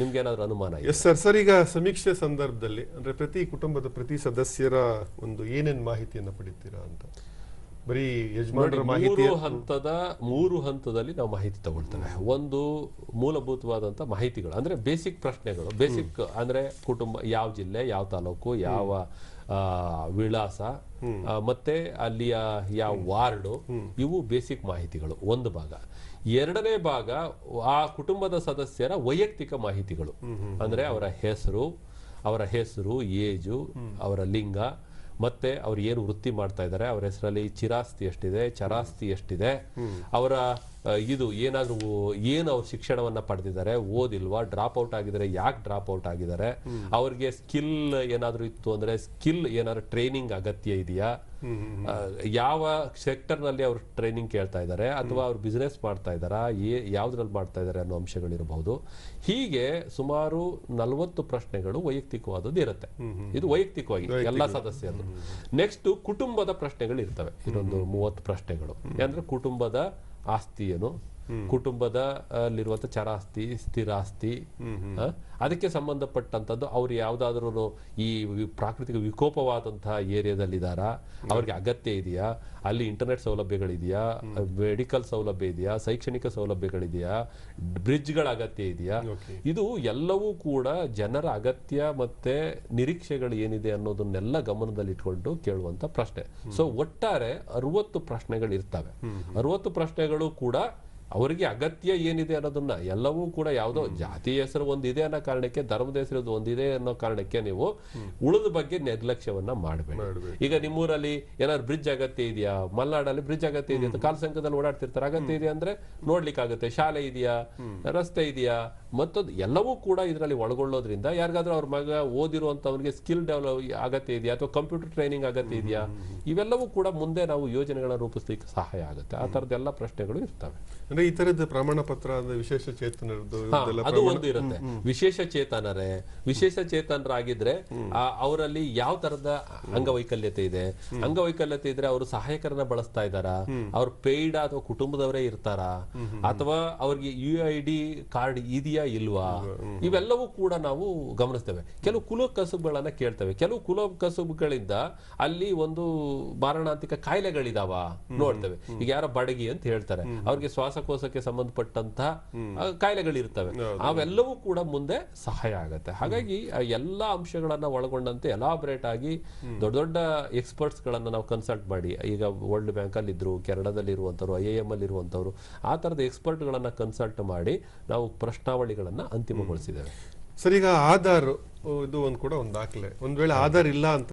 ನಿಮ್ಗೆ ಏನಾದ್ರು ಅನುಮಾನ ಎಸ್ ಸರ್ ಸರ್ ಈಗ ಸಮೀಕ್ಷೆ ಸಂದರ್ಭದಲ್ಲಿ, ಅಂದ್ರೆ ಪ್ರತಿ ಕುಟುಂಬದ ಪ್ರತಿ ಸದಸ್ಯರ ಒಂದು ಏನೇನು ಮಾಹಿತಿಯನ್ನು ಪಡಿತೀರಾ ಅಂತ? ಬರೀ ಮಾಹಿತಿ ಮೂರು ಹಂತದ ಮೂರು ಹಂತದಲ್ಲಿ ನಾವು ಮಾಹಿತಿ ತಗೊಳ್ತೇವೆ. ಒಂದು ಮೂಲಭೂತವಾದಂತ ಮಾಹಿತಿಗಳು ಅಂದ್ರೆ ಬೇಸಿಕ್ ಪ್ರಶ್ನೆಗಳು. ಬೇಸಿಕ್ ಅಂದ್ರೆ ಕುಟುಂಬ ಯಾವ ಜಿಲ್ಲೆ ಯಾವ ತಾಲೂಕು ಯಾವ ವಿಳಾಸ ಮತ್ತೆ ಅಲ್ಲಿಯ ಯಾವ ವಾರ್ಡು ಇವು ಬೇಸಿಕ್ ಮಾಹಿತಿಗಳು. ಒಂದು ಭಾಗ. ಎರಡನೇ ಭಾಗ ಆ ಕುಟುಂಬದ ಸದಸ್ಯರ ವೈಯಕ್ತಿಕ ಮಾಹಿತಿಗಳು. ಅಂದ್ರೆ ಅವರ ಹೆಸರು ಅವರ ಹೆಸರು ಏಜು ಅವರ ಲಿಂಗ ಮತ್ತೆ ಅವ್ರು ಏನು ವೃತ್ತಿ ಮಾಡ್ತಾ ಇದ್ದಾರೆ ಅವರ ಹೆಸರಲ್ಲಿ ಚಿರಾಸ್ತಿ ಎಷ್ಟಿದೆ ಚರಾಸ್ತಿ ಎಷ್ಟಿದೆ ಅವರ ಇದು ಏನಾದ್ರೂ ಏನು ಅವ್ರ ಶಿಕ್ಷಣವನ್ನ ಪಡೆದಿದ್ದಾರೆ ಓದಿಲ್ವಾ ಡ್ರಾಪ್ ಔಟ್ ಆಗಿದ್ರೆ ಯಾಕೆ ಡ್ರಾಪ್ ಔಟ್ ಆಗಿದ್ದಾರೆ ಅವ್ರಿಗೆ ಸ್ಕಿಲ್ ಏನಾದ್ರೂ ಇತ್ತು ಅಂದ್ರೆ ಸ್ಕಿಲ್ ಏನಾದ್ರು ಟ್ರೈನಿಂಗ್ ಅಗತ್ಯ ಇದೆಯಾ? ಯಾವ ಸೆಕ್ಟರ್ನಲ್ಲಿ ಅವ್ರು ಟ್ರೈನಿಂಗ್ ಕೇಳ್ತಾ ಇದ್ದಾರೆ ಅಥವಾ ಅವ್ರು ಬಿಸ್ನೆಸ್ ಮಾಡ್ತಾ ಇದ್ದಾರಾ ಏ ಯಾವ್ದ್ರಲ್ಲಿ ಮಾಡ್ತಾ ಇದ್ದಾರೆ ಅನ್ನೋ ಅಂಶಗಳಿರಬಹುದು ಹೀಗೆ ಸುಮಾರು ನಲವತ್ತು ಪ್ರಶ್ನೆಗಳು ವೈಯಕ್ತಿಕವಾದದ್ದು ಇರುತ್ತೆ. ಇದು ವೈಯಕ್ತಿಕವಾಗಿ ಎಲ್ಲಾ ಸದಸ್ಯರು ನೆಕ್ಸ್ಟ್ ಕುಟುಂಬದ ಪ್ರಶ್ನೆಗಳು ಇರ್ತವೆ ಇನ್ನೊಂದು ಮೂವತ್ತು ಪ್ರಶ್ನೆಗಳು. ಅಂದ್ರೆ ಕುಟುಂಬದ ಆಸ್ತಿ ಏನು ಕುಟುಂಬದ ಅಲ್ಲಿರುವಂತ ಚರಾಸ್ತಿ ಸ್ಥಿರಾಸ್ತಿ ಅದಕ್ಕೆ ಸಂಬಂಧಪಟ್ಟಂತದ್ದು ಅವ್ರು ಯಾವ್ದಾದ್ರು ಈ ಪ್ರಾಕೃತಿಕ ವಿಕೋಪವಾದಂತಹ ಏರಿಯಾದಲ್ಲಿದ್ದಾರಾ? ಅವ್ರಿಗೆ ಅಗತ್ಯ ಇದೆಯಾ? ಅಲ್ಲಿ ಇಂಟರ್ನೆಟ್ ಸೌಲಭ್ಯಗಳಿದೆಯಾ? ಮೆಡಿಕಲ್ ಸೌಲಭ್ಯ ಇದೆಯಾ? ಶೈಕ್ಷಣಿಕ ಸೌಲಭ್ಯಗಳಿದೆಯಾ? ಬ್ರಿಡ್ಜ್ಗಳ ಅಗತ್ಯ ಇದೆಯಾ? ಇದು ಎಲ್ಲವೂ ಕೂಡ ಜನರ ಅಗತ್ಯ ಮತ್ತೆ ನಿರೀಕ್ಷೆಗಳು ಏನಿದೆ ಅನ್ನೋದನ್ನೆಲ್ಲ ಗಮನದಲ್ಲಿಟ್ಕೊಂಡು ಕೇಳುವಂತ ಪ್ರಶ್ನೆ. ಸೊ ಒಟ್ಟಾರೆ ಅರವತ್ತು ಪ್ರಶ್ನೆಗಳು ಇರ್ತವೆ ಅರವತ್ತು ಪ್ರಶ್ನೆಗಳು ಕೂಡ ಅವರಿಗೆ ಅಗತ್ಯ ಏನಿದೆ ಅನ್ನೋದನ್ನ ಎಲ್ಲವೂ ಕೂಡ ಯಾವುದೋ ಜಾತಿ ಹೆಸರು ಒಂದಿದೆ ಅನ್ನೋ ಕಾರಣಕ್ಕೆ ಧರ್ಮದ ಹೆಸರು ಒಂದಿದೆ ಅನ್ನೋ ಕಾರಣಕ್ಕೆ ನೀವು ಉಳಿದ ಬಗ್ಗೆ ನಿರ್ಲಕ್ಷ್ಯವನ್ನ ಮಾಡಬೇಕು ಈಗ ನಿಮ್ಮೂರಲ್ಲಿ ಏನಾದ್ರು ಬ್ರಿಡ್ಜ್ ಅಗತ್ಯ ಇದೆಯಾ? ಮಲ್ನಾಡಲ್ಲಿ ಬ್ರಿಡ್ಜ್ ಅಗತ್ಯ ಇದೆಯಾ? ಅಂತ ಕಾಲ್ ಸಂಖ್ಯದಲ್ಲಿ ಓಡಾಡ್ತಿರ್ತಾರೆ. ಅಗತ್ಯ ಇದೆ ಅಂದ್ರೆ ನೋಡ್ಲಿಕ್ಕಾಗುತ್ತೆ. ಶಾಲೆ ಇದೆಯಾ? ರಸ್ತೆ ಇದೆಯಾ? ಮತ್ತೊಂದು ಎಲ್ಲವೂ ಕೂಡ ಇದರಲ್ಲಿ ಒಳಗೊಳ್ಳೋದ್ರಿಂದ ಯಾರಿಗಾದ್ರೂ ಅವ್ರ ಮಗ ಓದಿರುವಂತವನಿಗೆ ಸ್ಕಿಲ್ ಡೆವಲಪ್ ಅಗತ್ಯ ಇದೆಯಾ? ಅಥವಾ ಕಂಪ್ಯೂಟರ್ ಟ್ರೈನಿಂಗ್ ಅಗತ್ಯ ಇದೆಯಾ? ಇವೆಲ್ಲವೂ ಕೂಡ ಮುಂದೆ ನಾವು ಯೋಜನೆಗಳನ್ನ ರೂಪಿಸ್ಲಿಕ್ಕೆ ಸಹಾಯ ಆಗುತ್ತೆ. ಆ ತರದ್ದೆಲ್ಲ ಪ್ರಶ್ನೆಗಳು ಇರ್ತವೆ. ಅಂದ್ರೆ ಈ ತರದ ಪ್ರಮಾಣ ಪತ್ರ ವಿಶೇಷ ಚೇತನರದ್ದು ಅದು ಒಂದು ಇರುತ್ತೆ ವಿಶೇಷ ಚೇತನರೇ ವಿಶೇಷ ಚೇತನರಾಗಿದ್ರೆ ಆ, ಅವರಲ್ಲಿ ಯಾವ ತರದ ಅಂಗವೈಕಲ್ಯತೆ ಇದೆ? ಅಂಗವೈಕಲ್ಯತೆ ಇದ್ರೆ ಅವರು ಸಹಾಯಕರನ್ನ ಬಳಸ್ತಾ ಇದ್ದಾರಾ? ಅವ್ರ ಪೇಯ್ಡ್ ಅಥವಾ ಕುಟುಂಬದವರೇ ಇರ್ತಾರಾ? ಅಥವಾ ಅವ್ರಿಗೆ ಯು ಐ ಡಿ ಕಾರ್ಡ್ ಇದೆಯಾ ಇಲ್ವಾ? ಇವೆಲ್ಲವೂ ಕೂಡ ನಾವು ಗಮನಿಸ್ತೇವೆ. ಕೆಲವು ಕುಲ ಕಸುಬುಗಳನ್ನ ಕೇಳ್ತೇವೆ. ಕೆಲವು ಕುಲ ಕಸುಬುಗಳಿಂದ ಅಲ್ಲಿ ಒಂದು ಮಾರಣಾಂತಿಕ ಕಾಯಿಲೆಗಳಿದಾವ ನೋಡ್ತೇವೆ. ಈಗ ಯಾರೋ ಬಡಗಿ ಅಂತ ಹೇಳ್ತಾರೆ. ಅವ್ರಿಗೆ ಶ್ವಾಸಕೋಶಕ್ಕೆ ಸಂಬಂಧಪಟ್ಟಂತಹ ಕಾಯಿಲೆಗಳಿರ್ತವೆ. ಅವೆಲ್ಲವೂ ಕೂಡ ಮುಂದೆ ಸಹಾಯ ಆಗುತ್ತೆ. ಹಾಗಾಗಿ ಎಲ್ಲ ಅಂಶಗಳನ್ನ ಒಳಗೊಂಡಂತೆ ಎಲಾಬ್ರೇಟ್ ಆಗಿ ದೊಡ್ಡ ದೊಡ್ಡ ಎಕ್ಸ್ಪರ್ಟ್ಸ್ ಗಳನ್ನ ನಾವು ಕನ್ಸಲ್ಟ್ ಮಾಡಿ. ಈಗ ವರ್ಲ್ಡ್ ಬ್ಯಾಂಕ್ ಅಲ್ಲಿ ಇದ್ರು ಕೆನಡಾದಲ್ಲಿ ಇರುವಂತವ್ರು ಐ ಎಂ ಅಲ್ಲಿ ಇರುವಂತವ್ರು ಆ ತರದ ಎಕ್ಸ್ಪರ್ಟ್ ಗಳನ್ನ ಕನ್ಸಲ್ಟ್ ಮಾಡಿ ನಾವು ಪ್ರಶ್ನಾವಳಿಗಳನ್ನ ಅಂತಿಮಗೊಳಿಸಿದ್ದೇವೆ. ಸರ್ ಈಗ ಆಧಾರ್ ಇದು ಒಂದು ಕೂಡ ಒಂದು ದಾಖಲೆ. ಒಂದ್ ವೇಳೆ ಆಧಾರ್ ಇಲ್ಲ ಅಂತ